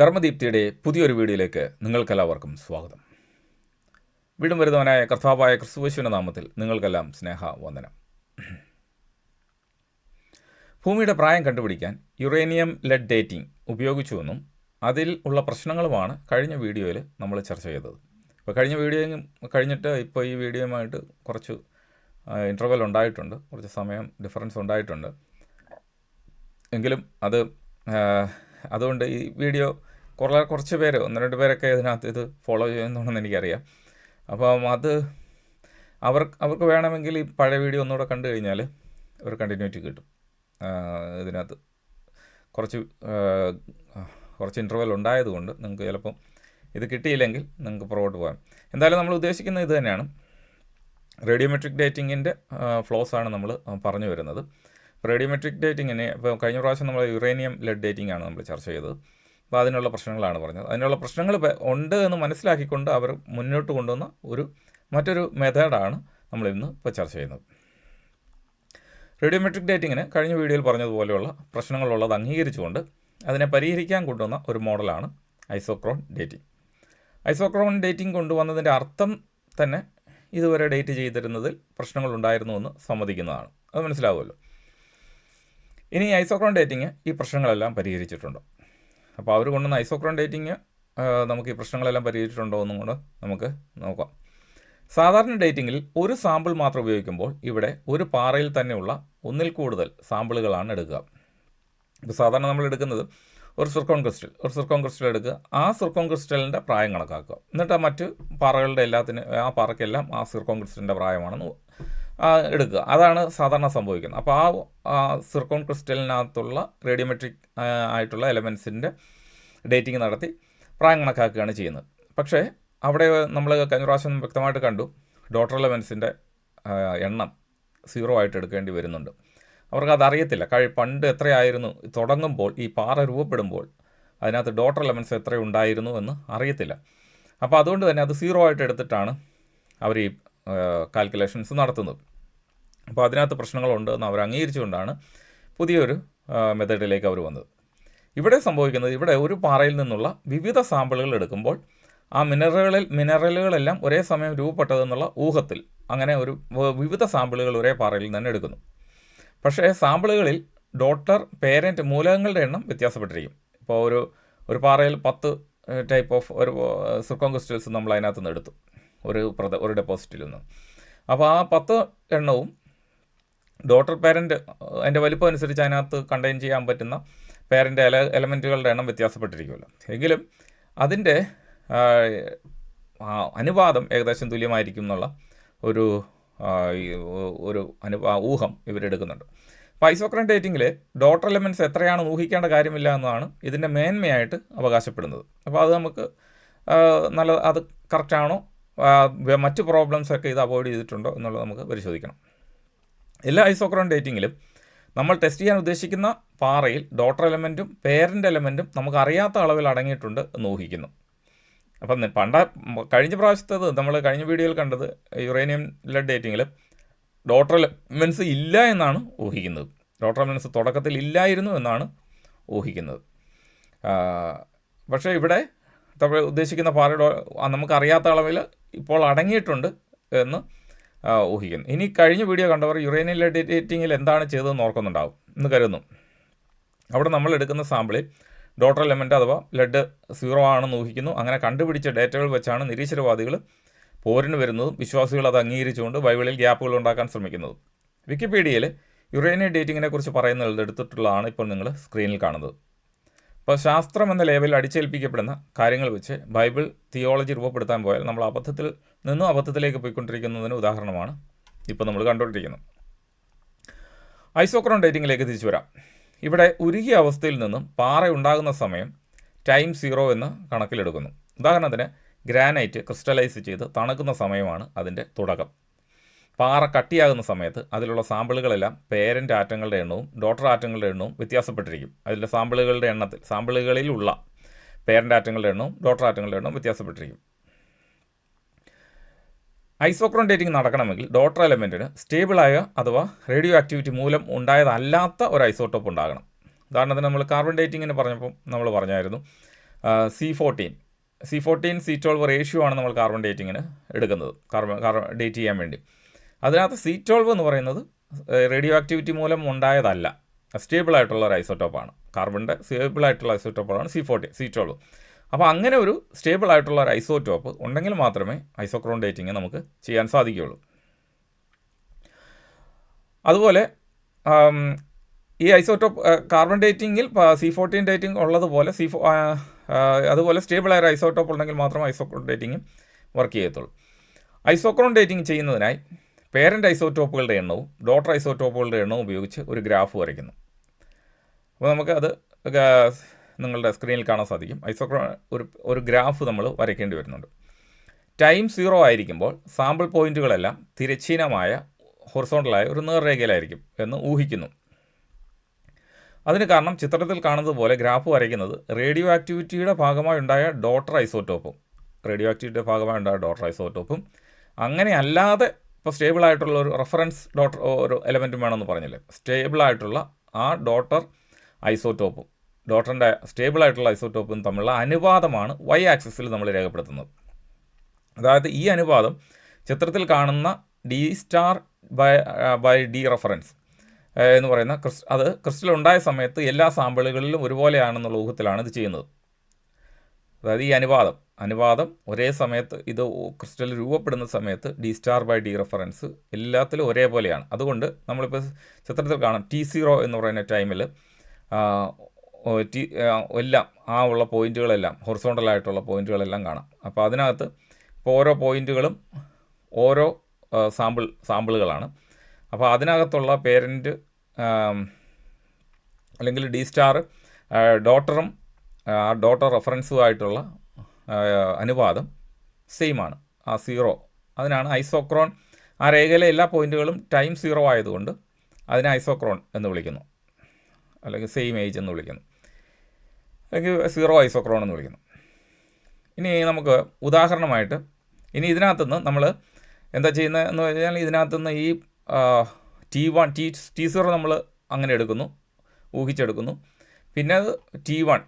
ധർമ്മദീപ്തിയുടെ പുതിയൊരു വീഡിയോയിലേക്ക് നിങ്ങൾക്കെല്ലാവർക്കും സ്വാഗതം. വീണ്ടും വരുന്നവനായ കർത്താവായ ക്രിസ്തുവേശുവിന്റെ നാമത്തിൽ നിങ്ങൾക്കെല്ലാം സ്നേഹ വന്ദനം ഭൂമിയുടെ പ്രായം കണ്ടുപിടിക്കാൻ യുറേനിയം ലെഡ് ഡേറ്റിംഗ് ഉപയോഗിച്ചുവെന്നും അതിൽ ഉള്ള പ്രശ്നങ്ങളുമാണ് കഴിഞ്ഞ വീഡിയോയിൽ നമ്മൾ ചർച്ച ചെയ്തത്. ഇപ്പോൾ കഴിഞ്ഞ വീഡിയോ കഴിഞ്ഞിട്ട് ഇപ്പോൾ ഈ വീഡിയോയുമായിട്ട് കുറച്ച് ഇന്റർവെൽ ഉണ്ടായിട്ടുണ്ട്. കുറച്ച് സമയം ഡിഫറൻസ് ഉണ്ടായിട്ടുണ്ട്. എങ്കിലും അത് അതുകൊണ്ട് ഈ വീഡിയോ കുറേ കുറച്ച് പേര് ഒന്ന് രണ്ട് പേരൊക്കെ ഇതിനകത്ത് ഇത് ഫോളോ ചെയ്യുന്നുണ്ടെന്ന് എനിക്കറിയാം. അപ്പം അത് അവർ അവർക്ക് വേണമെങ്കിൽ ഈ പഴയ വീഡിയോ ഒന്നുകൂടെ കണ്ടു കഴിഞ്ഞാൽ ഒരു കണ്ടിന്യൂറ്റി കിട്ടും. ഇതിനകത്ത് കുറച്ച് കുറച്ച് ഇന്റർവെൽ ഉണ്ടായതുകൊണ്ട് നിങ്ങൾക്ക് ചിലപ്പം ഇത് കിട്ടിയില്ലെങ്കിൽ നിങ്ങൾക്ക് പുറകോട്ട് പോകാം. എന്തായാലും നമ്മൾ ഉദ്ദേശിക്കുന്നത് ഇത് തന്നെയാണ്. റേഡിയോമെട്രിക് ഡേറ്റിങ്ങിന്റെ ഫ്ലോസ് ആണ് നമ്മൾ പറഞ്ഞു വരുന്നത്. റേഡിയോമെട്രിക് ഡേറ്റിങ്ങിന് ഇപ്പോൾ കഴിഞ്ഞ പ്രാവശ്യം നമ്മൾ യുറേനിയം ലെഡ് ഡേറ്റിംഗ് ആണ് നമ്മൾ ചർച്ച ചെയ്തത്. അപ്പോൾ അതിനുള്ള പ്രശ്നങ്ങളാണ് പറഞ്ഞത്. അതിനുള്ള പ്രശ്നങ്ങൾ ഉണ്ട് എന്ന് മനസ്സിലാക്കിക്കൊണ്ട് അവർ മുന്നോട്ട് കൊണ്ടുവന്ന ഒരു മറ്റൊരു മെത്തേഡാണ് നമ്മൾ ഇന്ന് ഇപ്പോൾ ചർച്ച ചെയ്യുന്നത്. റേഡിയോമെട്രിക് ഡേറ്റിങ്ങിന് കഴിഞ്ഞ വീഡിയോയിൽ പറഞ്ഞതുപോലെയുള്ള പ്രശ്നങ്ങളുള്ളത് അംഗീകരിച്ചുകൊണ്ട് അതിനെ പരിഹരിക്കാൻ കൊണ്ടുവന്ന ഒരു മോഡലാണ് ഐസോക്രോൺ ഡേറ്റിംഗ്. ഐസോക്രോൺ ഡേറ്റിംഗ് കൊണ്ടുവന്നതിന്റെ അർത്ഥം തന്നെ ഇതുവരെ ഡേറ്റ് ചെയ്തിരുന്നതിൽ പ്രശ്നങ്ങളുണ്ടായിരുന്നു എന്ന് സമ്മതിക്കുന്നതാണ്. അത് മനസ്സിലാവുമല്ലോ. ഇനി ഐസോക്രോൺ ഡേറ്റിംഗ് ഈ പ്രശ്നങ്ങളെല്ലാം പരിഹരിച്ചിട്ടുണ്ടോ. അപ്പോൾ അവർ കൊണ്ടുവന്ന ഐസോക്രോൺ ഡേറ്റിംഗ് നമുക്ക് ഈ പ്രശ്നങ്ങളെല്ലാം പരിഹരിച്ചിട്ടുണ്ടോ എന്നും കൂടെ നമുക്ക് നോക്കാം. സാധാരണ ഡേറ്റിങ്ങിൽ ഒരു സാമ്പിൾ മാത്രം ഉപയോഗിക്കുമ്പോൾ ഇവിടെ ഒരു പാറയിൽ തന്നെയുള്ള ഒന്നിൽ കൂടുതൽ സാമ്പിളുകളാണ് എടുക്കുക. ഇപ്പോൾ സാധാരണ നമ്മൾ എടുക്കുന്നത് ഒരു സിർക്കോൺ ക്രിസ്റ്റൽ ഒരു സിർക്കോൺ ക്രിസ്റ്റൽ എടുക്കുക ആ സിർക്കോൺ ക്രിസ്റ്റലിന്റെ പ്രായം കണക്കാക്കുക. എന്നിട്ട് മറ്റ് പാറകളുടെ എല്ലാത്തിന് ആ പാറയ്ക്കെല്ലാം ആ സിർക്കോൺ ക്രിസ്റ്റലിന്റെ പ്രായമാണെന്ന് എടുക്കുക. അതാണ് സാധാരണ സംഭവിക്കുന്നത്. അപ്പോൾ ആ സിർക്കോൺ ക്രിസ്റ്റലിനകത്തുള്ള റേഡിയോമെട്രിക് ആയിട്ടുള്ള എലമെൻസിന്റെ ഡേറ്റിംഗ് നടത്തി പ്രായം കണക്കാക്കുകയാണ് ചെയ്യുന്നത്. പക്ഷേ അവിടെ നമ്മൾ കഴിഞ്ഞ പ്രാവശ്യം വ്യക്തമായിട്ട് കണ്ടു ഡോട്ടർ എലമെൻസിന്റെ എണ്ണം സീറോ ആയിട്ട് എടുക്കേണ്ടി വരുന്നുണ്ട്. അവർക്ക് അതറിയത്തില്ല. കഴി പണ്ട് എത്രയായിരുന്നു? തുടങ്ങുമ്പോൾ ഈ പാറ രൂപപ്പെടുമ്പോൾ അതിനകത്ത് ഡോട്ടർ എലമെൻസ് എത്ര ഉണ്ടായിരുന്നു എന്ന് അറിയത്തില്ല. അപ്പോൾ അതുകൊണ്ട് തന്നെ അത് സീറോ ആയിട്ട് എടുത്തിട്ടാണ് അവർ ഈ കാൽക്കുലേഷൻസ് നടത്തുന്നത്. അപ്പോൾ അതിനകത്ത് പ്രശ്നങ്ങളുണ്ട് എന്ന് അവർ അംഗീകരിച്ചുകൊണ്ടാണ് പുതിയൊരു മെത്തേഡിലേക്ക് അവർ വന്നത്. ഇവിടെ സംഭവിക്കുന്നത് ഇവിടെ ഒരു പാറയിൽ നിന്നുള്ള വിവിധ സാമ്പിളുകൾ എടുക്കുമ്പോൾ ആ മിനറലുകളിൽ മിനറലുകളെല്ലാം ഒരേ സമയം രൂപപ്പെട്ടതെന്നുള്ള ഊഹത്തിൽ അങ്ങനെ ഒരു വിവിധ സാമ്പിളുകൾ ഒരേ പാറയിൽ തന്നെ എടുക്കുന്നു. പക്ഷേ സാമ്പിളുകളിൽ ഡോട്ടർ പേരന്റ് മൂലകങ്ങളുടെ എണ്ണം വ്യത്യാസപ്പെട്ടിരിക്കും. ഇപ്പോൾ ഒരു ഒരു പാറയിൽ പത്ത് ടൈപ്പ് ഓഫ് ഒരു സിർക്കോൺ ക്രിസ്റ്റൽസ് നമ്മൾ അതിനകത്ത് നിന്ന് എടുത്തു. ഒരു പ്രദ ഒരു ഡെപ്പോസിറ്റിൽ നിന്ന്. അപ്പോൾ ആ പത്ത് എണ്ണവും ഡോട്ടർ പാരന്റ് അതിന്റെ വലിപ്പം അനുസരിച്ച് അതിനകത്ത് കണ്ടെയ്ൻ ചെയ്യാൻ പറ്റുന്ന പേരന്റ് എല എലമെന്റുകളുടെ എണ്ണം വ്യത്യാസപ്പെട്ടിരിക്കുമല്ലോ എങ്കിലും അതിന്റെ അനുപാതം ഏകദേശം തുല്യമായിരിക്കും എന്നുള്ള ഒരു ഒരു അനുപാ ഊഹം ഇവരെടുക്കുന്നുണ്ട്. അപ്പോൾ ഐസോക്രൈൻ ഡേറ്റിങ്ങിൽ ഡോട്ടർ എലമെന്റ്സ് എത്രയാണെന്ന് ഊഹിക്കേണ്ട കാര്യമില്ല എന്നതാണ് ഇതിന്റെ മേന്മയായിട്ട് അവകാശപ്പെടുന്നത്. അപ്പോൾ അത് നമുക്ക് നല്ല അത് കറക്റ്റാണോ മറ്റ് പ്രോബ്ലംസ് ഒക്കെ ഇത് അവോയ്ഡ് ചെയ്തിട്ടുണ്ടോ എന്നുള്ളത് നമുക്ക് പരിശോധിക്കണം. എല്ലാ ഐസോക്രോൺ ഡേറ്റിങ്ങിലും നമ്മൾ ടെസ്റ്റ് ചെയ്യാൻ ഉദ്ദേശിക്കുന്ന പാറയിൽ ഡോട്ടർ എലമെന്റും പേരന്റ് എലമെന്റും നമുക്ക് അറിയാത്ത അളവിൽ അടങ്ങിയിട്ടുണ്ട് എന്ന് ഊഹിക്കുന്നു. അപ്പം പണ്ട കഴിഞ്ഞ പ്രാവശ്യത്തത് നമ്മൾ കഴിഞ്ഞ വീഡിയോയിൽ കണ്ടത് യുറേനിയം ലെഡ് ഡേറ്റിങ്ങിൽ ഡോട്ടർ എലമെൻസ് ഇല്ല എന്നാണ് ഊഹിക്കുന്നത്. ഡോട്ടർ എലമെൻസ് തുടക്കത്തിൽ ഇല്ലായിരുന്നു എന്നാണ് ഊഹിക്കുന്നത്. പക്ഷേ ഇവിടെ ഉദ്ദേശിക്കുന്ന പാറയുടെ നമുക്ക് നമുക്കറിയാത്ത അളവിൽ ഇപ്പോൾ അടങ്ങിയിട്ടുണ്ട് എന്ന് ഊഹിക്കുന്നു. ഇനി കഴിഞ്ഞ വീഡിയോ കണ്ടവർ യുറേനിയൽ ലെഡ് ഡേറ്റിങ്ങിൽ എന്താണ് ചെയ്തതെന്ന് ഓർക്കുന്നുണ്ടാവും. എന്ന് കരുതുന്നു. അവിടെ നമ്മൾ എടുക്കുന്ന സാമ്പിളിൽ ഡോട്ടർ എലമെന്റ് അഥവാ ലെഡ് സീറോ ആണെന്ന് ഊഹിക്കുന്നു. അങ്ങനെ കണ്ടുപിടിച്ച ഡേറ്റകൾ വെച്ചാണ് നിരീശ്വരവാദികൾ പോരിന് വരുന്നതും വിശ്വാസികൾ അത് അംഗീകരിച്ചുകൊണ്ട് ബൈബിളിൽ ഗ്യാപ്പുകൾ ഉണ്ടാക്കാൻ ശ്രമിക്കുന്നത്. വിക്കിപീഡിയയിൽ യുറേനിയം ഡേറ്റിങ്ങിനെ കുറിച്ച് പറയുന്നത് എടുത്തിട്ടുള്ളതാണ് ഇപ്പോൾ നിങ്ങൾ സ്ക്രീനിൽ കാണുന്നത്. ഇപ്പോൾ ശാസ്ത്രം എന്ന ലേബലിൽ അടിച്ചേൽപ്പിക്കപ്പെടുന്ന കാര്യങ്ങൾ വെച്ച് ബൈബിൾ തിയോളജി രൂപപ്പെടുത്താൻ പോയാൽ നമ്മൾ അബദ്ധത്തിൽ നിന്നും അബദ്ധത്തിലേക്ക് പോയിക്കൊണ്ടിരിക്കുന്നതിന് ഉദാഹരണമാണ് ഇപ്പോൾ നമ്മൾ കണ്ടുകൊണ്ടിരിക്കുന്നത് ഐസോക്രോൺ ഡേറ്റിംഗിലേക്ക് തിരിച്ചു വരാം. ഇവിടെ ഉരുകിയ അവസ്ഥയിൽ നിന്നും പാറ ഉണ്ടാകുന്ന സമയം ടൈം സീറോ എന്ന് കണക്കിലെടുക്കുന്നു. ഉദാഹരണത്തിന് ഗ്രാനൈറ്റ് ക്രിസ്റ്റലൈസ് ചെയ്ത് തണുക്കുന്ന സമയമാണ് അതിന്റെ തുടക്കം. പാറ കട്ടിയാകുന്ന സമയത്ത് അതിലുള്ള സാമ്പിളുകളെല്ലാം പേരന്റ് ആറ്റങ്ങളുടെ എണ്ണവും ഡോട്ടർ ആറ്റങ്ങളുടെ എണ്ണവും വ്യത്യാസപ്പെട്ടിരിക്കും. അതിലെ സാമ്പിളുകളുടെ എണ്ണത്തിൽ സാമ്പിളുകളിലുള്ള പേരന്റ് ആറ്റങ്ങളുടെ എണ്ണവും ഡോട്ടർ ആറ്റങ്ങളുടെ എണ്ണവും വ്യത്യാസപ്പെട്ടിരിക്കും. ഐസോക്രോൺ ഡേറ്റിംഗ് നടക്കണമെങ്കിൽ ഡോട്ടർ എലമെന്റിന് സ്റ്റേബിളായ അഥവാ റേഡിയോ ആക്ടിവിറ്റി മൂലം ഉണ്ടായതല്ലാത്ത ഒരു ഐസോട്ടോപ്പ് ഉണ്ടാകണം. ഉദാഹരണത്തിന് നമ്മൾ കാർബൺ ഡേറ്റിങ്ങിന് പറഞ്ഞപ്പം നമ്മൾ പറഞ്ഞായിരുന്നു C fourteen C fourteen C twelve ratio ആണ് നമ്മൾ കാർബൺ ഡേറ്റിങ്ങിന് എടുക്കുന്നത് കാർബൺ കാർബൺ ഡേറ്റ് ചെയ്യാൻ വേണ്ടി. അതിനകത്ത് സി ട്വൽവ് എന്ന് പറയുന്നത് റേഡിയോ ആക്ടിവിറ്റി മൂലം ഉണ്ടായതല്ല സ്റ്റേബിൾ ആയിട്ടുള്ള ഒരു ഐസോട്ടോപ്പാണ് കാർബണിന്റെ സ്റ്റേബിൾ ആയിട്ടുള്ള ഐസോട്ടോപ്പാണ് സി ഫോർട്ടീൻ സി ട്വൽവ് അപ്പോൾ അങ്ങനെ ഒരു സ്റ്റേബിൾ ആയിട്ടുള്ള ഒരു ഐസോടോപ്പ് ഉണ്ടെങ്കിൽ മാത്രമേ ഐസോക്രോൺ ഡേറ്റിംഗ് നമുക്ക് ചെയ്യാൻ സാധിക്കുകയുള്ളൂ. അതുപോലെ ഈ ഐസോടോപ്പ് കാർബൺ ഡേറ്റിങ്ങിൽ സി ഫോർട്ടീൻ ഡേറ്റിംഗ് ഉള്ളതുപോലെ സി ഫോ അതുപോലെ സ്റ്റേബിൾ ആയ ഐസോടോപ്പ് ഉണ്ടെങ്കിൽ മാത്രമേ ഐസോക്രോൺ ഡേറ്റിംഗ് വർക്ക് ചെയ്യത്തുള്ളൂ. ഐസോക്രോൺ ഡേറ്റിംഗ് ചെയ്യുന്നതിനായി പേരന്റ് ഐസോടോപ്പുകളുടെ എണ്ണവും ഡോട്ടർ ഐസോടോപ്പുകളുടെ എണ്ണവും ഉപയോഗിച്ച് ഒരു ഗ്രാഫ് വരയ്ക്കുന്നു. അപ്പോൾ നമുക്ക് അത് നിങ്ങളുടെ സ്ക്രീനിൽ കാണാൻ സാധിക്കും. ഐസോക്രോ ഒരു ഒരു ഗ്രാഫ് നമ്മൾ വരയ്ക്കേണ്ടി വരുന്നുണ്ട്. ടൈം സീറോ ആയിരിക്കുമ്പോൾ സാമ്പിൾ പോയിന്റുകളെല്ലാം തിരശ്ചീനമായ ഹൊറിസോണ്ടലായ ഒരു നേർരേഖയിലായിരിക്കും എന്ന് ഊഹിക്കുന്നു. അതിന് കാരണം ചിത്രത്തിൽ കാണുന്നത് പോലെ ഗ്രാഫ് വരയ്ക്കുന്നത് റേഡിയോ ആക്ടിവിറ്റിയുടെ ഭാഗമായി ഉണ്ടായ ഡോട്ടർ ഐസോട്ടോപ്പും റേഡിയോ ആക്ടിവിറ്റിയുടെ ഭാഗമായി ഉണ്ടായ ഡോട്ടർ ഐസോട്ടോപ്പും അങ്ങനെ അല്ലാതെ ഇപ്പോൾ സ്റ്റേബിൾ ആയിട്ടുള്ള ഒരു റെഫറൻസ് ഡോട്ടർ ഒരു എലമെന്റും വേണമെന്ന് പറഞ്ഞില്ലേ. സ്റ്റേബിൾ ആയിട്ടുള്ള ആ ഡോട്ടർ ഐസോട്ടോപ്പും ഡോട്ടറിന്റെ സ്റ്റേബിൾ ആയിട്ടുള്ള ഐസോടോപ്പും തമ്മിലുള്ള അനുപാതമാണ് വൈ ആക്സിസിൽ നമ്മൾ രേഖപ്പെടുത്തുന്നത്. അതായത് ഈ അനുപാതം ചിത്രത്തിൽ കാണുന്ന D star by by D reference എന്ന് പറയുന്ന ക്രിസ് അത് ക്രിസ്റ്റൽ ഉണ്ടായ സമയത്ത് എല്ലാ സാമ്പിളുകളിലും ഒരുപോലെയാണെന്നുള്ള ഊഹത്തിലാണ് ഇത് ചെയ്യുന്നത്. അതായത് ഈ അനുപാതം അനുപാതം ഒരേ സമയത്ത് ഇത് ക്രിസ്റ്റൽ രൂപപ്പെടുന്ന സമയത്ത് D star by D reference എല്ലാത്തിലും ഒരേപോലെയാണ്. അതുകൊണ്ട് നമ്മളിപ്പോൾ ചിത്രത്തിൽ കാണാം ടി സീറോ എന്ന് പറയുന്ന ടൈമിൽ എല്ലാം ആ ഉള്ള പോയിന്റുകളെല്ലാം ഹൊറിസോണ്ടലായിട്ടുള്ള പോയിന്റുകളെല്ലാം കാണാം. അപ്പോൾ അതിനകത്ത് ഇപ്പോൾ ഓരോ പോയിന്റുകളും ഓരോ സാമ്പിൾ സാമ്പിളുകളാണ്. അപ്പോൾ അതിനകത്തുള്ള പേരന്റ് അല്ലെങ്കിൽ ഡി സ്റ്റാർ ഡോട്ടറും ആ ഡോട്ടർ റെഫറൻസുമായിട്ടുള്ള അനുപാതം സെയിമാണ് ആ സീറോ. അതിനാണ് ഐസോക്രോൺ ആ രേഖയിലെ എല്ലാ പോയിന്റുകളും ടൈം സീറോ ആയതുകൊണ്ട് അതിനെ ഐസോക്രോൺ എന്ന് വിളിക്കുന്നു അല്ലെങ്കിൽ സെയിം ഏജ് എന്ന് വിളിക്കുന്നു. അല്ലെങ്കിൽ സീറോ ഐസോക്രോൺ എന്ന് വിളിക്കുന്നു. ഇനി നമുക്ക് ഉദാഹരണമായിട്ട് ഇനി ഇതിനകത്തുനിന്ന് നമ്മൾ എന്താ ചെയ്യുന്നത് എന്ന് പറഞ്ഞാൽ ഇതിനകത്തുനിന്ന് ഈ T one T T zero നമ്മൾ അങ്ങനെ എടുക്കുന്നു ഊഹിച്ചെടുക്കുന്നു. പിന്നെ അത് ടി വൺ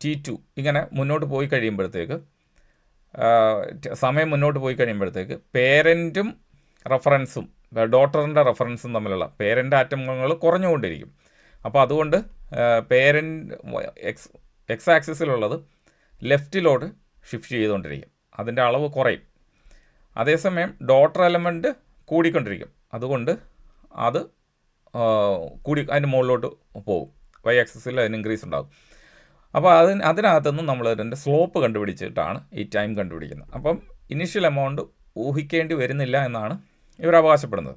ടി ടു ഇങ്ങനെ മുന്നോട്ട് പോയി കഴിയുമ്പോഴത്തേക്ക് സമയം മുന്നോട്ട് പോയി കഴിയുമ്പോഴത്തേക്ക് പേരന്റും റഫറൻസും ഡോട്ടറിന്റെ റഫറൻസും തമ്മിലുള്ള പേരന്റ് ആറ്റങ്ങൾ കുറഞ്ഞുകൊണ്ടിരിക്കും. അപ്പോൾ അതുകൊണ്ട് പേരന്റ് എക്സ് എക്സ് ആക്സിസിലുള്ളത് ലെഫ്റ്റിലോട്ട് ഷിഫ്റ്റ് ചെയ്തുകൊണ്ടിരിക്കും. അതിന്റെ അളവ് കുറയും. അതേസമയം ഡോട്ടർ എലമെന്റ് കൂടിക്കൊണ്ടിരിക്കും. അതുകൊണ്ട് അത് കൂടി അതിന്റെ മുകളിലോട്ട് പോകും. വൈ ആക്സിസിൽ അതിന് ഇൻക്രീസ് ഉണ്ടാകും. അപ്പോൾ അതിന് അതിനകത്തുനിന്ന് നമ്മൾ അതിന്റെ സ്ലോപ്പ് കണ്ടുപിടിച്ചിട്ടാണ് ഈ ടൈം കണ്ടുപിടിക്കുന്നത്. അപ്പം ഇനിഷ്യൽ എമൗണ്ട് ഊഹിക്കേണ്ടി വരുന്നില്ല എന്നാണ് ഇവർ അവകാശപ്പെടുന്നത്.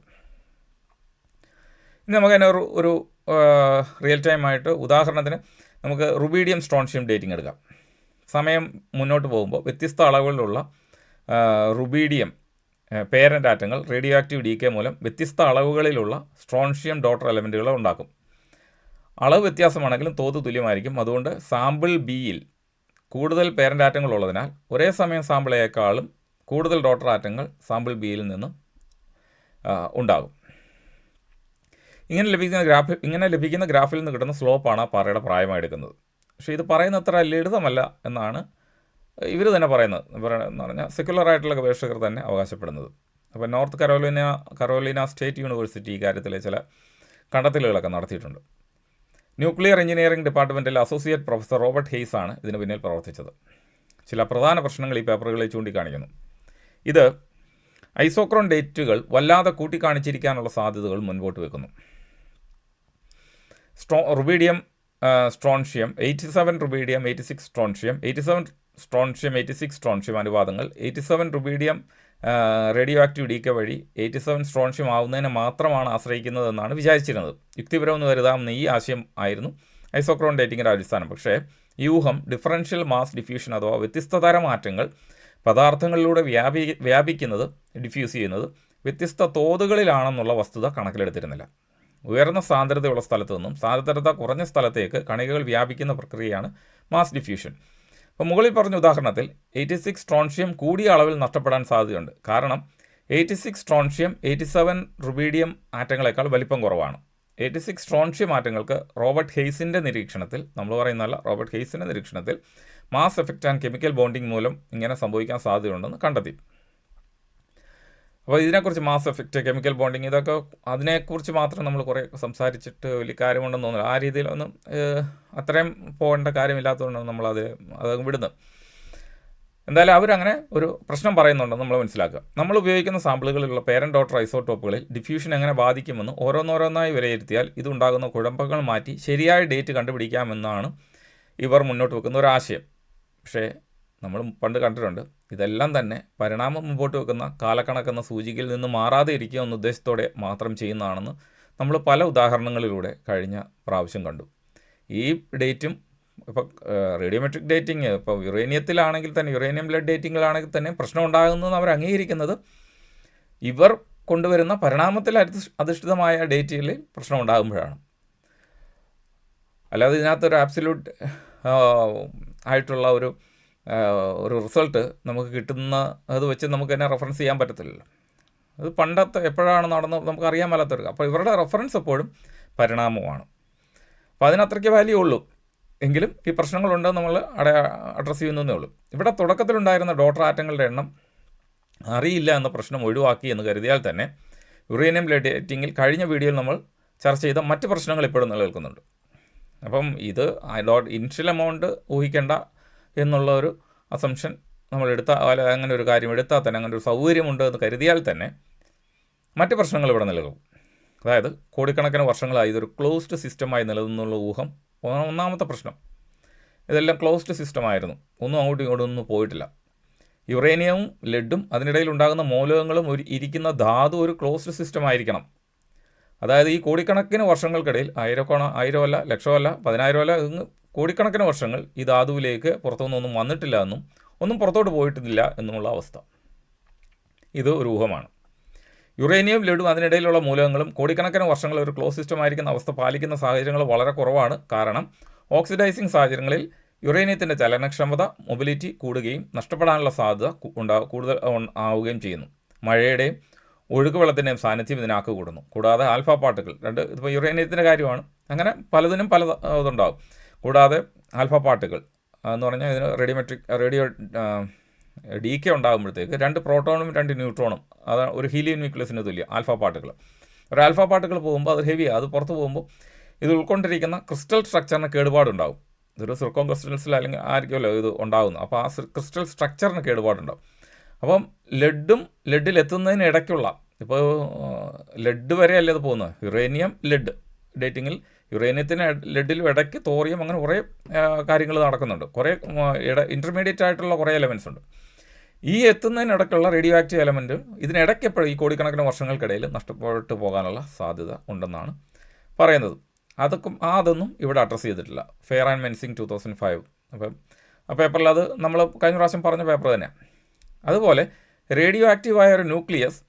ഇനി നമുക്ക് അതിനെ ഒരു ഒരു റിയൽ ടൈമായിട്ട് ഉദാഹരണത്തിന് നമുക്ക് റുബീഡിയം സ്ട്രോൺഷ്യം ഡേറ്റിംഗ് എടുക്കാം. സമയം മുന്നോട്ട് പോകുമ്പോൾ വ്യത്യസ്ത അളവുകളിലുള്ള റുബീഡിയം പേരന്റ് ആറ്റങ്ങൾ റേഡിയോ ആക്റ്റീവ് ഡി കെ മൂലം വ്യത്യസ്ത അളവുകളിലുള്ള സ്ട്രോൺഷ്യം ഡോട്ടർ എലമെന്റുകൾ ഉണ്ടാക്കും. അളവ് വ്യത്യാസമാണെങ്കിലും തോത് തുല്യമായിരിക്കും. അതുകൊണ്ട് സാമ്പിൾ ബിയിൽ കൂടുതൽ പേരന്റ് ആറ്റങ്ങൾ ഉള്ളതിനാൽ ഒരേ സമയം സാമ്പിൾ എയേക്കാളും കൂടുതൽ ഡോട്ടർ ആറ്റങ്ങൾ സാമ്പിൾ ബിയിൽ നിന്നും ഉണ്ടാകും. ഇങ്ങനെ ലഭിക്കുന്ന ഗ്രാഫിൽ ഇങ്ങനെ ലഭിക്കുന്ന ഗ്രാഫിൽ നിന്ന് കിട്ടുന്ന സ്ലോപ്പാണ് ആ പാറയുടെ പ്രായമായി എടുക്കുന്നത് പക്ഷേ ഇത് പറയുന്ന അത്ര ലളിതമല്ല എന്നാണ് ഇവർ തന്നെ പറയുന്നത്. പറ- എന്ന് പറഞ്ഞാൽ സെക്യുലർ ആയിട്ടുള്ള ഗവേഷകർ തന്നെ അവകാശപ്പെടുന്നത്. അപ്പോൾ North Carolina Carolina State University ഈ കാര്യത്തിൽ ചില കണ്ടെത്തലുകളൊക്കെ നടത്തിയിട്ടുണ്ട്. ന്യൂക്ലിയർ എഞ്ചിനീയറിംഗ് ഡിപ്പാർട്ട്മെന്റിലെ അസോസിയേറ്റ് പ്രൊഫസർ റോബർട്ട് ഹെയ്സ് ആണ് ഇതിന് പിന്നിൽ പ്രവർത്തിച്ചത്. ചില പ്രധാന പ്രശ്നങ്ങൾ ഈ പേപ്പറുകളിൽ ചൂണ്ടിക്കാണിക്കുന്നു. ഇത് ഐസോക്രോൺ ഡേറ്റുകൾ വല്ലാതെ കൂട്ടിക്കാണിച്ചിരിക്കാനുള്ള സാധ്യതകൾ മുൻപോട്ട് വെക്കുന്നു. Straw rubidium strontium eighty seven rubidium eighty six strontium eighty seven strontium eighty six strontium അനുപാതങ്ങൾ eighty seven rubidium radioactive decay വഴി എയ്റ്റി സെവൻ സ്ട്രോൺഷ്യം ആവുന്നതിനെ മാത്രമാണ് ആശ്രയിക്കുന്നതെന്നാണ് വിചാരിച്ചിരുന്നത്. യുക്തിപരമെന്ന് കരുതാവുന്ന ഈ ആശയം ആയിരുന്നു ഐസോക്രോൺ ഡേറ്റിങ്ങിന്റെ അടിസ്ഥാനം. പക്ഷേ യൂഹം ഡിഫറൻഷ്യൽ മാസ് ഡിഫ്യൂഷൻ അഥവാ വ്യത്യസ്ത മാറ്റങ്ങൾ പദാർത്ഥങ്ങളിലൂടെ വ്യാപി വ്യാപിക്കുന്നത് ഡിഫ്യൂസ് ചെയ്യുന്നത് വ്യത്യസ്ത തോതുകളിലാണെന്നുള്ള വസ്തുത കണക്കിലെടുത്തിരുന്നില്ല. ഉയർന്ന സാന്ദ്രതയുള്ള സ്ഥലത്തു നിന്നും സാന്ദ്രത കുറഞ്ഞ സ്ഥലത്തേക്ക് കണികകൾ വ്യാപിക്കുന്ന പ്രക്രിയയാണ് മാസ് ഡിഫ്യൂഷൻ അപ്പോൾ മുകളിൽ പറഞ്ഞ ഉദാഹരണത്തിൽ എയ്റ്റി സിക്സ് ട്രോൺഷ്യം കൂടിയ അളവിൽ നഷ്ടപ്പെടാൻ സാധ്യതയുണ്ട്. കാരണം eighty six strontium eighty seven rubidium ആറ്റങ്ങളെക്കാൾ വലിപ്പം കുറവാണ്. എയ്റ്റി സിക്സ് ട്രോൺഷ്യം ആറ്റങ്ങൾക്ക് റോബർട്ട് ഹെയ്സിന്റെ നിരീക്ഷണത്തിൽ നമ്മൾ പറയുന്നതല്ല റോബർട്ട് ഹെയ്സിന്റെ നിരീക്ഷണത്തിൽ mass effect and chemical bonding മൂലം ഇങ്ങനെ സംഭവിക്കാൻ സാധ്യതയുണ്ടെന്ന് കണ്ടെത്തി. അപ്പോൾ ഇതിനെക്കുറിച്ച് മാസ് എഫക്റ്റ് കെമിക്കൽ ബോണ്ടിങ് ഇതൊക്കെ അതിനെക്കുറിച്ച് മാത്രം നമ്മൾ കുറേ സംസാരിച്ചിട്ട് വലിയ കാര്യമുണ്ടെന്ന് തോന്നുന്നു ആ രീതിയിലൊന്നും അത്രയും പോകേണ്ട കാര്യമില്ലാത്തതുകൊണ്ടാണ് നമ്മളത് അത് വിടുന്നത്. എന്തായാലും അവരങ്ങനെ ഒരു പ്രശ്നം പറയുന്നുണ്ടെന്ന് നമ്മൾ മനസ്സിലാക്കുക. നമ്മൾ ഉപയോഗിക്കുന്ന സാമ്പിളുകളിലുള്ള പേരൻ ഡോട്ടർ ഐസോട്ടോപ്പുകളിൽ ഡിഫ്യൂഷൻ എങ്ങനെ ബാധിക്കുമെന്ന് ഓരോന്നോരോന്നായി വിലയിരുത്തിയാൽ ഇതുണ്ടാകുന്ന കുഴമ്പങ്ങൾ മാറ്റി ശരിയായ ഡേറ്റ് കണ്ടുപിടിക്കാമെന്നാണ് ഇവർ മുന്നോട്ട് വെക്കുന്ന ഒരു ആശയം. പക്ഷേ നമ്മൾ പണ്ട് കണ്ടിട്ടുണ്ട്. ഇതെല്ലാം തന്നെ പരിണാമം മുമ്പോട്ട് വെക്കുന്ന കാലക്കണക്കെന്ന സൂചികയിൽ നിന്ന് മാറാതെ ഇരിക്കുക എന്ന ഉദ്ദേശത്തോടെ മാത്രം ചെയ്യുന്നതാണെന്ന് നമ്മൾ പല ഉദാഹരണങ്ങളിലൂടെ കഴിഞ്ഞ പ്രാവശ്യം കണ്ടു. ഈ ഡേറ്റും ഇപ്പോൾ റേഡിയോമെട്രിക് ഡേറ്റിംഗ് ഇപ്പോൾ യുറേനിയത്തിലാണെങ്കിൽ തന്നെ യുറേനിയം ബ്ലഡ് ഡേറ്റിങ്ങിലാണെങ്കിൽ തന്നെ പ്രശ്നം ഉണ്ടാകുന്നതെന്ന് അവർ അംഗീകരിക്കുന്നത് ഇവർ കൊണ്ടുവരുന്ന പരിണാമത്തിൽ അധിഷ്ഠ- അധിഷ്ഠിതമായ ഡേറ്റുകളിൽ പ്രശ്നം ഉണ്ടാകുമ്പോഴാണ്. അല്ലാതെ ഇതിനകത്തൊരു ആബ്സല്യൂട്ട് ആയിട്ടുള്ള ഒരു ഒരു റിസൾട്ട് നമുക്ക് കിട്ടുന്ന അത് വെച്ച് നമുക്ക് തന്നെ റെഫറൻസ് ചെയ്യാൻ പറ്റത്തില്ലല്ലോ. അത് പണ്ടത്തെ എപ്പോഴാണ് നടന്നത് നമുക്ക് അറിയാൻ മേലാത്തൊരു അപ്പോൾ ഇവരുടെ റെഫറൻസ് എപ്പോഴും പരിണാമമാണ് അപ്പോൾ അതിനത്രയ്ക്ക് വാല്യൂ ഉള്ളൂ. എങ്കിലും ഈ പ്രശ്നങ്ങളുണ്ട് നമ്മൾ അട അഡ്രസ്സ് ചെയ്യുന്നതേ ഉള്ളൂ. ഇവിടെ തുടക്കത്തിലുണ്ടായിരുന്ന ഡോട്ടർ ആറ്റങ്ങളുടെ എണ്ണം അറിയില്ല എന്ന പ്രശ്നം ഒഴിവാക്കി എന്ന് കരുതിയാൽ തന്നെ യുറേനിയം ഡേറ്റിങ്ങിൽ കഴിഞ്ഞ വീഡിയോയിൽ നമ്മൾ ചർച്ച ചെയ്ത മറ്റ് പ്രശ്നങ്ങൾ ഇപ്പോഴും നിലനിൽക്കുന്നുണ്ട്. അപ്പം ഇത് ഡോട്ട് ഇനിഷ്യൽ എമൗണ്ട് ഊഹിക്കേണ്ട എന്നുള്ള ഒരു അസംഷൻ നമ്മൾ എടുത്താൽ അല്ല അങ്ങനെ ഒരു കാര്യം എടുത്താൽ തന്നെ അങ്ങനെ ഒരു സൗകര്യമുണ്ട് എന്ന് കരുതിയാൽ തന്നെ മറ്റ് പ്രശ്നങ്ങൾ ഇവിടെ നിലനിൽക്കും. അതായത് കോടിക്കണക്കിന് വർഷങ്ങളായി ഇതൊരു ക്ലോസ്ഡ് സിസ്റ്റമായി നിലനിന്നുള്ള ഊഹം ഒന്നാമത്തെ പ്രശ്നം. ഇതെല്ലാം ക്ലോസ്ഡ് സിസ്റ്റമായിരുന്നു ഒന്നും അങ്ങോട്ടും ഇങ്ങോട്ടും ഒന്നും പോയിട്ടില്ല. യുറേനിയവും ലെഡും അതിനിടയിൽ ഉണ്ടാകുന്ന മൂലകങ്ങളും ഒരു ഇരിക്കുന്ന ധാതു ഒരു ക്ലോസ്ഡ് സിസ്റ്റം ആയിരിക്കണം. അതായത് ഈ കോടിക്കണക്കിന് വർഷങ്ങൾക്കിടയിൽ ആയിരക്കോണ ആയിരമല്ല ലക്ഷമല്ല പതിനായിരമല്ല കോടിക്കണക്കിന് വർഷങ്ങൾ ഈ ധാതുവിലേക്ക് പുറത്തുനിന്നൊന്നും വന്നിട്ടില്ല എന്നും ഒന്നും പുറത്തോട്ട് പോയിട്ടില്ല എന്നുമുള്ള അവസ്ഥ. ഇത് ഒരു ഊഹമാണ്. യുറേനിയം ലഡും അതിനിടയിലുള്ള മൂലകങ്ങളും കോടിക്കണക്കിന് വർഷങ്ങൾ ഒരു ക്ലോസ് സിസ്റ്റം ആയിരിക്കുന്ന അവസ്ഥ പാലിക്കുന്ന സാഹചര്യങ്ങൾ വളരെ കുറവാണ്. കാരണം ഓക്സിഡൈസിങ് സാഹചര്യങ്ങളിൽ യുറേനിയത്തിന്റെ ചലനക്ഷമത മൊബിലിറ്റി കൂടുകയും നഷ്ടപ്പെടാനുള്ള സാധ്യത ഉണ്ടാ കൂടുതൽ ആവുകയും ചെയ്യുന്നു. മഴയുടെയും ഒഴുക്കുവെള്ളത്തിന്റെയും സാന്നിധ്യം ഇതിനാക്ക് കൂടുന്നു. കൂടാതെ ആൽഫ പാർട്ടിക്കിൾ രണ്ട് ഇതിപ്പോൾ യുറേനിയത്തിന്റെ കാര്യമാണ്. അങ്ങനെ പലതിനും പല ഇതുണ്ടാകും കൂടാതെ ആൽഫ പാർട്ടിക്കിൾ എന്ന് പറഞ്ഞാൽ ഇതിന് റേഡിയോമെട്രിക് റേഡിയോ ഡി കെ ഉണ്ടാകുമ്പോഴത്തേക്ക് രണ്ട് പ്രോട്ടോണും രണ്ട് ന്യൂട്രോണും അത് ഒരു ഹീലിയം ന്യൂക്ലിയസിന് തുല്യം ആൽഫ പാർട്ടിക്കിൾ ഒരു ആൽഫ പാർട്ടിക്കിൾ പോകുമ്പോൾ അത് ഹെവിയാണ് അത് പുറത്ത് പോകുമ്പോൾ ഇത് ഉൾക്കൊണ്ടിരിക്കുന്ന ക്രിസ്റ്റൽ സ്ട്രക്ചറിന് കേടുപാടുണ്ടാകും ഇതൊരു സിർക്കോൺ ക്രിസ്റ്റൽസിൽ അല്ലെങ്കിൽ ആയിരിക്കുമല്ലോ ഇത് ഉണ്ടാകുന്നു അപ്പോൾ ആ ക്രിസ്റ്റൽ സ്ട്രക്ചറിന് കേടുപാടുണ്ടാകും അപ്പം ലെഡും ലെഡിൽ എത്തുന്നതിന് ഇടയ്ക്കുള്ള ഇപ്പോൾ ലെഡ് വരെയല്ലേ അത് പോകുന്നത്? യുറേനിയം ലെഡ് ഡേറ്റിങ്ങിൽ യുറേനിയത്തിന് ലെഡിലും ഇടയ്ക്ക് തോറിയം അങ്ങനെ കുറേ കാര്യങ്ങൾ നടക്കുന്നുണ്ട്. കുറേ ഇട ഇന്റർമീഡിയറ്റ് ആയിട്ടുള്ള കുറേ എലമെൻസ് ഉണ്ട്. ഈ എത്തുന്നതിനിടയ്ക്കുള്ള റേഡിയോ ആക്റ്റീവ് എലമെന്റ് ഇതിനിടയ്ക്ക് എപ്പോഴും ഈ കോടിക്കണക്കിന് വർഷങ്ങൾക്കിടയിൽ നഷ്ടപ്പെട്ടു പോകാനുള്ള സാധ്യത ഉണ്ടെന്നാണ് പറയുന്നത്. അതൊക്കെ അതൊന്നും ഇവിടെ അഡ്രസ്സ് ചെയ്തിട്ടില്ല. Faure and Mensing two thousand five അപ്പം ആ പേപ്പറിൽ അത് നമ്മൾ കഴിഞ്ഞ പ്രാവശ്യം പറഞ്ഞ പേപ്പർ തന്നെ അതുപോലെ റേഡിയോ ആക്റ്റീവായ ഒരു ന്യൂക്ലിയസ്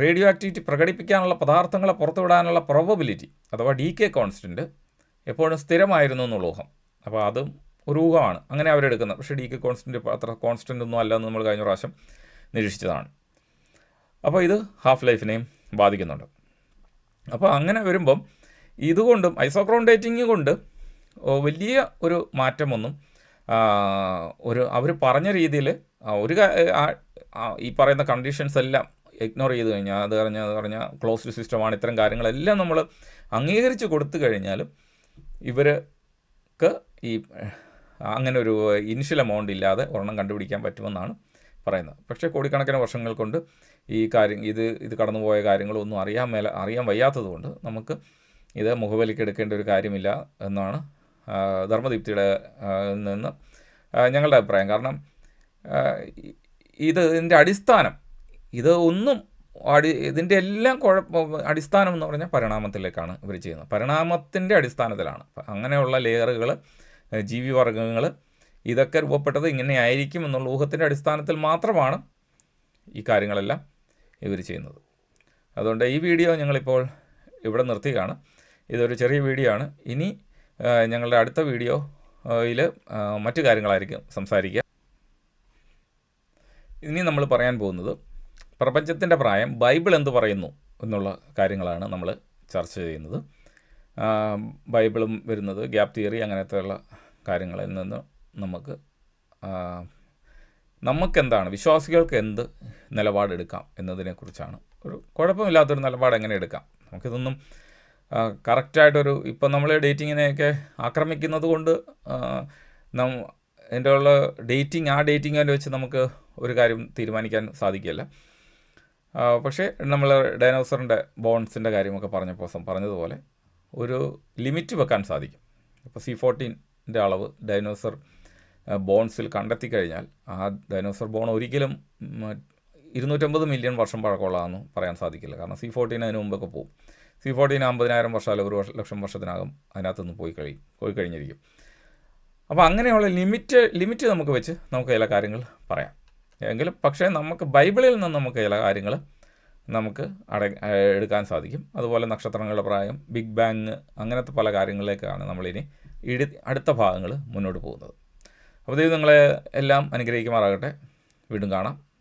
റേഡിയോ ആക്ടിവിറ്റി പ്രകടിപ്പിക്കാനുള്ള പദാർത്ഥങ്ങളെ പുറത്തുവിടാനുള്ള പ്രോബബിലിറ്റി അഥവാ ഡി കെ കോൺസ്റ്റന്റ് എപ്പോഴും സ്ഥിരമായിരുന്നു എന്നുള്ള ഊഹം. അപ്പോൾ അതും ഒരു ഊഹമാണ്. അങ്ങനെ അവരെടുക്കുന്നത് പക്ഷേ ഡി കെ കോൺസ്റ്റന്റ് അത്ര കോൺസ്റ്റന്റ് ഒന്നും അല്ല എന്ന് നമ്മൾ കഴിഞ്ഞ പ്രാവശ്യം നിരീക്ഷിച്ചതാണ്. അപ്പോൾ ഇത് ഹാഫ് ലൈഫിനെയും ബാധിക്കുന്നുണ്ട്. അപ്പോൾ അങ്ങനെ വരുമ്പം ഇതുകൊണ്ടും ഐസോക്രോൺ ഡേറ്റിംഗ് കൊണ്ട് വലിയ ഒരു മാറ്റമൊന്നും ഒരു അവർ പറഞ്ഞ രീതിയിൽ ഒരു ഈ പറയുന്ന കണ്ടീഷൻസ് എല്ലാം ഇഗ്നോർ ചെയ്ത് കഴിഞ്ഞാൽ അത് പറഞ്ഞാൽ അത് പറഞ്ഞാൽ ക്ലോസ്ഡ് സിസ്റ്റമാണ് ഇത്തരം കാര്യങ്ങളെല്ലാം നമ്മൾ അംഗീകരിച്ച് കൊടുത്തു കഴിഞ്ഞാലും ഇവർക്ക് ഈ അങ്ങനെ ഒരു ഇനിഷ്യൽ എമൗണ്ട് ഇല്ലാതെ ഒരെണ്ണം കണ്ടുപിടിക്കാൻ പറ്റുമെന്നാണ് പറയുന്നത്. പക്ഷേ കോടിക്കണക്കിന് വർഷങ്ങൾ കൊണ്ട് ഈ കാര്യം ഇത് ഇത് കടന്നുപോയ കാര്യങ്ങളൊന്നും അറിയാൻ മേല അറിയാൻ വയ്യാത്തതുകൊണ്ട് നമുക്ക് ഇത് മുഖവലിക്ക് എടുക്കേണ്ട ഒരു കാര്യമില്ല എന്നാണ് ധർമ്മദീപ്തിയുടെ നിന്ന് ഞങ്ങളുടെ അഭിപ്രായം. കാരണം ഇത് ഇതിന്റെ അടിസ്ഥാനം ഇത് ഒന്നും അടി ഇതിന്റെ എല്ലാം കുഴപ്പം അടിസ്ഥാനം എന്ന് പറഞ്ഞാൽ പരിണാമത്തിലേക്കാണ് ഇവർ ചെയ്യുന്നത്. പരിണാമത്തിന്റെ അടിസ്ഥാനത്തിലാണ്. അങ്ങനെയുള്ള ലെയറുകൾ ജീവിവർഗങ്ങൾ ഇതൊക്കെ രൂപപ്പെട്ടത് ഇങ്ങനെ ആയിരിക്കും എന്നുള്ള ഊഹത്തിന്റെ അടിസ്ഥാനത്തിൽ മാത്രമാണ് ഈ കാര്യങ്ങളെല്ലാം ഇവർ ചെയ്യുന്നത്. അതുകൊണ്ട് ഈ വീഡിയോ ഞങ്ങളിപ്പോൾ ഇവിടെ നിർത്തിയാണ് ഇതൊരു ചെറിയ വീഡിയോ ആണ്. ഇനി ഞങ്ങളുടെ അടുത്ത വീഡിയോയിൽ മറ്റു കാര്യങ്ങളായിരിക്കും സംസാരിക്കുക. ഇനി നമ്മൾ പറയാൻ പോകുന്നത് പ്രപഞ്ചത്തിന്റെ പ്രായം ബൈബിൾ എന്ത് പറയുന്നു എന്നുള്ള കാര്യങ്ങളാണ് നമ്മൾ ചർച്ച ചെയ്യുന്നത്. ബൈബിളും വരുന്നത് ഗ്യാപ് തിയറി അങ്ങനത്തെയുള്ള കാര്യങ്ങളിൽ നിന്ന് നമുക്ക് നമുക്കെന്താണ് വിശ്വാസികൾക്ക് എന്ത് നിലപാടെടുക്കാം എന്നതിനെക്കുറിച്ചാണ്. ഒരു കുഴപ്പമില്ലാത്തൊരു നിലപാട് എങ്ങനെ എടുക്കാം? നമുക്കിതൊന്നും കറക്റ്റായിട്ടൊരു ഇപ്പം നമ്മൾ ഡേറ്റിങ്ങിനെയൊക്കെ ആക്രമിക്കുന്നത് കൊണ്ട് നം എന്റെ ഉള്ള ഡേറ്റിംഗ് ആ ഡേറ്റിംഗ് വെച്ച് നമുക്ക് ഒരു കാര്യം തീരുമാനിക്കാൻ സാധിക്കില്ല പക്ഷേ നമ്മൾ ഡൈനോസറിന്റെ ബോൺസിന്റെ കാര്യമൊക്കെ പറഞ്ഞപ്പോൾ പറഞ്ഞതുപോലെ ഒരു ലിമിറ്റ് വെക്കാൻ സാധിക്കും. ഇപ്പോൾ സി ഫോർട്ടീന്റെ അളവ് ഡൈനോസർ ബോൺസിൽ കണ്ടെത്തി കഴിഞ്ഞാൽ ആ ഡൈനോസർ ബോൺ ഒരിക്കലും ഇരുന്നൂറ്റമ്പത് മില്യൺ വർഷം പഴക്കമുള്ളതാണെന്ന് പറയാൻ സാധിക്കില്ല. കാരണം സി ഫോർട്ടീൻ അതിന് മുമ്പൊക്കെ പോകും സി ഫോർട്ടീൻ അമ്പതിനായിരം വർഷം അല്ലെങ്കിൽ ഒരു ലക്ഷം വർഷത്തിനകം അതിനകത്തുനിന്ന് പോയി കഴിയും പോയി കഴിഞ്ഞിരിക്കും. അപ്പോൾ അങ്ങനെയുള്ള ലിമിറ്റ് ലിമിറ്റ് നമുക്ക് വെച്ച് നമുക്ക് ചില കാര്യങ്ങൾ പറയാം. എങ്കിലും പക്ഷേ നമുക്ക് ബൈബിളിൽ നിന്ന് നമുക്ക് ചില കാര്യങ്ങൾ നമുക്ക് അട എടുക്കാൻ സാധിക്കും. അതുപോലെ നക്ഷത്രങ്ങളുടെ പ്രായം ബിഗ് ബാങ് അങ്ങനത്തെ പല കാര്യങ്ങളിലേക്കാണ് നമ്മളിനി ഇടി അടുത്ത ഭാഗങ്ങൾ മുന്നോട്ട് പോകുന്നത്. അപ്പോൾ ദൈവം നിങ്ങളെ എല്ലാം അനുഗ്രഹിക്കുമാറാകട്ടെ. വീണ്ടും കാണാം.